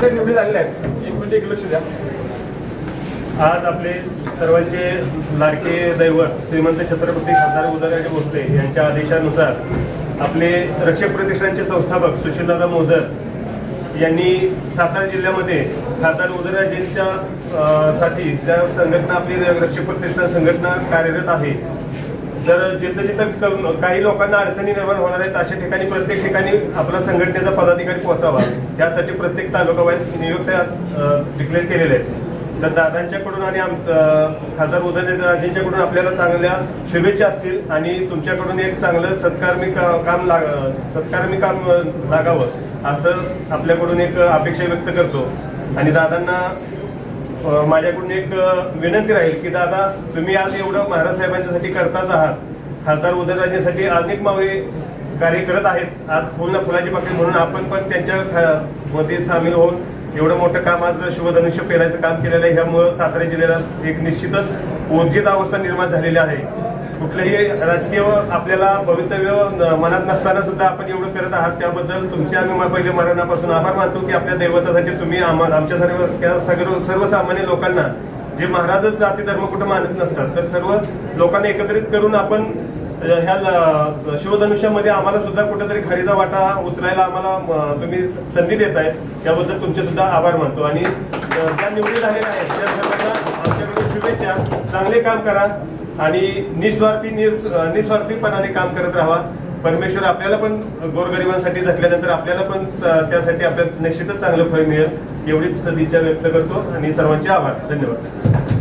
झालेले आहेत. एक मिनिट एक लक्ष द्या. आज आपले सर्वांचे लाडके दैवत श्रीमंत छत्रपती खासदार उदयराजे भोसले यांच्या आदेशानुसार आपले रक्षक प्रतिष्ठानचे संस्थापक सुशीलदादा मोजर यांनी सातारा जिल्ह्यामध्ये खासदार उदयराजेंच्या साठी ज्या संघटना आपली रक्षक प्रतिष्ठान संघटना कार्यरत आहे तर जिथं जिथं क- काही लोकांना अडचणी निर्माण होणार आहेत अशा ठिकाणी प्रत्येक ठिकाणी आपला संघटनेचा पदाधिकारी पोहोचावा. यासाठी प्रत्येक तालुका वाईज नियुक्त डिक्लेअर केलेले आहेत. तर दादांच्याकडून आणि आम खासदार उदयनराजेंच्याकडून आपल्याला चांगल्या शुभेच्छा असतील आणि तुमच्याकडून एक चांगलं सत्कारमी का- काम लाग सत्कारमी काम लागावं असं आपल्याकडून एक अपेक्षा व्यक्त करतो. आणि दादांना माझ्याकडून एक विनंती राहील की दादा तुम्ही आज एवढं महाराज साहेबांच्यासाठी करताच आहात. खासदार उदयराजेंसाठी अनेक मावे कार्य करत आहेत. आज फुल ना फुलाची पाकळी म्हणून आपण पण त्यांच्या मध्ये सामील होऊन एवढं मोठं काम आज शिवधनुष्य पेरायचं काम केलेलं आहे. ह्यामुळं सातारा जिल्ह्याला एक निश्चितच ऊर्जित अवस्था निर्माण झालेली आहे. कुठलंही राजकीय आपल्याला भवितव्य मनात नसताना सुद्धा आपण एवढं करत आहात त्याबद्दल तुमचे आम्ही पहिले मरणापासून आभार मानतो की आपल्या दैवतासाठी तुम्ही आमच्या सर्व त्या सर्वसामान्य लोकांना जे महाराजच जाती धर्म कुठं मानत नसतात तर सर्व लोकांना एकत्रित करून आपण ह्या शिवधनुष्यामध्ये आम्हाला सुद्धा कुठेतरी खरेदा वाटा उचलायला आम्हाला तुम्ही संधी देत आहे त्याबद्दल तुमचे सुद्धा आभार मानतो. आणि त्या ज्या निवडी झालेल्या आहेत त्या सर्वांना आमच्याकडून शुभेच्छा. चांगले काम करा. आणि निस्वार्थी निस्वार्थीपणाने काम करत राहा. परमेश्वर आपल्याला पण गोरगरिबांसाठी झटल्यानंतर आपल्याला पण त्यासाठी आपल्याला निश्चितच चांगलं फळ मिळेल. एवढीच सदिच्छा व्यक्त करतो आणि सर्वांचे आभार. धन्यवाद.